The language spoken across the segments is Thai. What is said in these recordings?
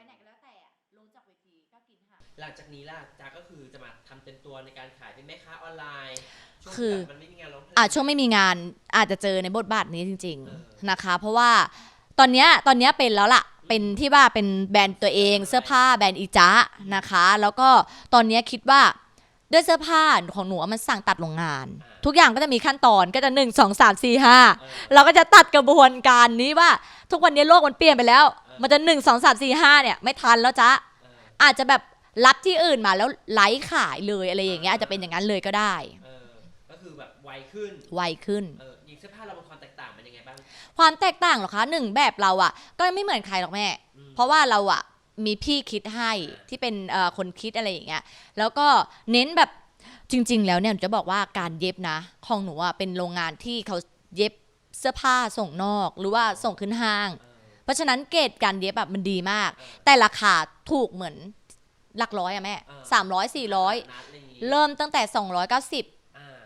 ไปไหนก็แล้วแต่อะลงจากเวทีก็กินหาหลังจากนี้ล่ะจ้าก็คือจะมาทำเต็มตัวในการขายเป็นแม่ค้าออนไลน์ช่วงคือที่แบบมันไม่มีงานร้องเพลง อะช่วงไม่มีงานอาจจะเจอในบทบาทนี้จริง เออ ๆนะคะ เพราะว่าตอนเนี้ยตอนเนี้ยเป็นแล้วล่ะ เป็นที่ว่าเป็นแบรนด์ตัวเองเสื้อผ้าแบรนด์อีจ้านะคะ แล้วก็ตอนเนี้ยคิดว่า ด้วยเสื้อผ้าของหนูอะมันสั่งตัดโรงงาน ทุกอย่างก็จะมีขั้นตอนก็จะ 1 2 3 4เออ5เราก็จะตัดกระบวนการนี้ว่า ทุกวันนี้โลกมันเปลี่ยนไปแล้ว มันจะ 1 2 3 4 5 เนี่ยไม่ทันแล้วจ้ะเอออาจจะแบบรับที่อื่นมาแล้วไลฟ์ขายเลยอะไรอย่างเงี้ยอาจจะเป็นอย่างนั้นเลยก็ได้ เออก็คือแบบไวขึ้น ไวขึ้น เออยิงเสื้อผ้าเราเป็นความแตกต่างเป็นยังไงบ้าง ความแตกต่างเหรอคะหนึ่งแบบเราอะก็ไม่เหมือนใครหรอกแม่ อืม เพราะว่าเราอะ มีพี่คิดให้ที่เป็นเอ่อคนคิดอะไรอย่างเงี้ยแล้วก็เน้นแบบจริง ๆ แล้วเนี่ยหนูจะบอกว่าการเย็บนะของหนูอะเป็นโรงงานที่เขาเย็บเสื้อผ้าส่งนอก หรือว่าส่งขึ้นห้างเออเพราะฉะนั้นเกรดการเย็บแบบมันดีมาก แต่ราคาถูกเหมือนหลักร้อยอะแม่สามร้อยสี่ร้อยนัดอะไรอย่างงี้เริ่มตั้งแต่สองร้อยเก้าสิบอ่า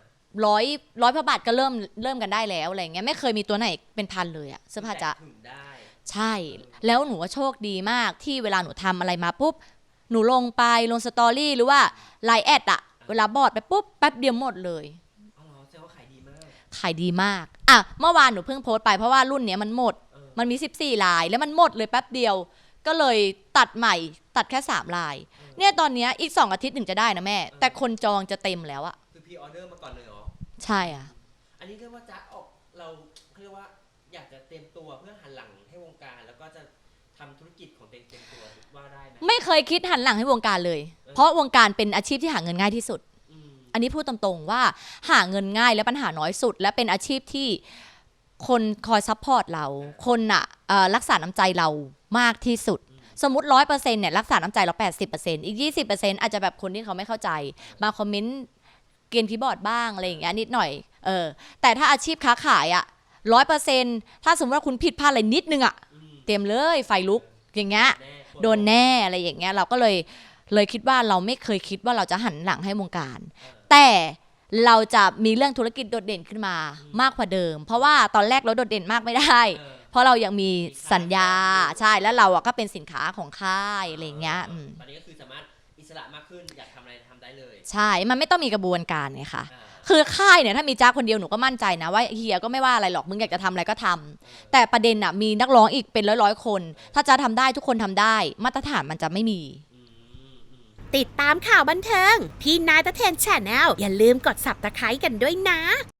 ร้อยร้อยพระบาทก็เริ่มเริ่มกันได้แล้วอะไรเงี้ยไม่เคยมีตัวไหนเป็นพันเลยอะเสื้อผ้าจะถึงได้ ใช่ แล้วหนูว่าโชคดีมากที่เวลาหนูทำอะไรมาปุ๊บ หนูลงไปลงสตอรี่หรือว่าไลน์แอดอะเวลาบอดไปปุ๊บแป๊บเดียวหมดเลยอ๋อเหรอแสดงว่าขายดีมากขายดีมาก อะ เมื่อวานหนูเพิ่งโพสต์ไปเพราะว่ารุ่นเนี้ยมันหมดเออมันมี 14 ลาย แล้วมันหมดเลยแป๊บเดียว ก็เลยตัดใหม่ ตัดแค่ 3 ลาย เนี่ยตอนเนี้ยอีก 2 อาทิตย์ถึงจะได้นะแม่ แต่คนจองจะเต็มแล้วอะคือพรีออเดอร์มาก่อนเลยเหรอ ใช่อะอันนี้เรียกว่าจ๊ะออกเราเขาเรียกว่า อยากจะเตรียมตัวเพื่อหันหลังให้วงการ แล้วก็จะทำธุรกิจของตัวเองเต็มตัวว่าได้ไหมไม่เคยคิดหันหลังให้วงการเลย เพราะวงการเป็นอาชีพที่หาเงินง่ายที่สุด อืมอันนี้พูดตรงๆว่าหาเงินง่ายและปัญหาน้อยสุด และเป็นอาชีพที่คนคอยซัพพอร์ตเรา คนอะเอ่อรักษาน้ำใจเรามากที่สุด สมมติร้อยเปอร์เซ็นต์เนี่ยรักษาน้ำใจเราแปดสิบเปอร์เซ็นต์อีกยี่สิบเปอร์เซ็นต์อาจจะแบบคนที่เขาไม่เข้าใจ มาคอมเมนต์เกรียนคีย์บอร์ดบ้างอะไรอย่างเงี้ยนิดหน่อยเออแต่ถ้าอาชีพค้าขายอะ ร้อยเปอร์เซ็นต์ถ้าสมมติว่าคุณผิดพลาดอะไรนิดนึงอะอืมเตรียมเลยไฟลุกอย่างเงี้ยแน่โดนแน่อะไรอย่างเงี้ยเราก็เลยเลยคิดว่าเราไม่เคยคิดว่าเราจะหันหลังให้วงการ แต่เราจะมีเรื่องธุรกิจโดดเด่นขึ้นมามากกว่าเดิม เพราะว่าตอนแรกเราโดดเด่นมากไม่ได้เออเพราะเรายังมีสัญญาใช่แล้วเราอะก็เป็นสินค้าของค่ายอะไรอย่างเงี้ยอืมตอนนี้ก็คือสามารถอิสระมากขึ้นอยากทำอะไรทำได้เลย ใช่ มันไม่ต้องมีกระบวนการไงคะอ่า คือค่ายเนี่ยถ้ามีจ้าคนเดียวหนูก็มั่นใจนะว่าเฮียก็ไม่ว่าอะไรหรอกมึงอยากจะทำอะไรก็ทำแต่ประเด็นอะมีนักร้องอีกเป็นร้อยๆคน ถ้าจ้าทำได้ทุกคนทำได้ มาตรฐานมันจะไม่มีติดตามข่าวบันเทิงที่นายตะเทนแชนแนลอย่าลืมกด subscribe กันด้วยนะ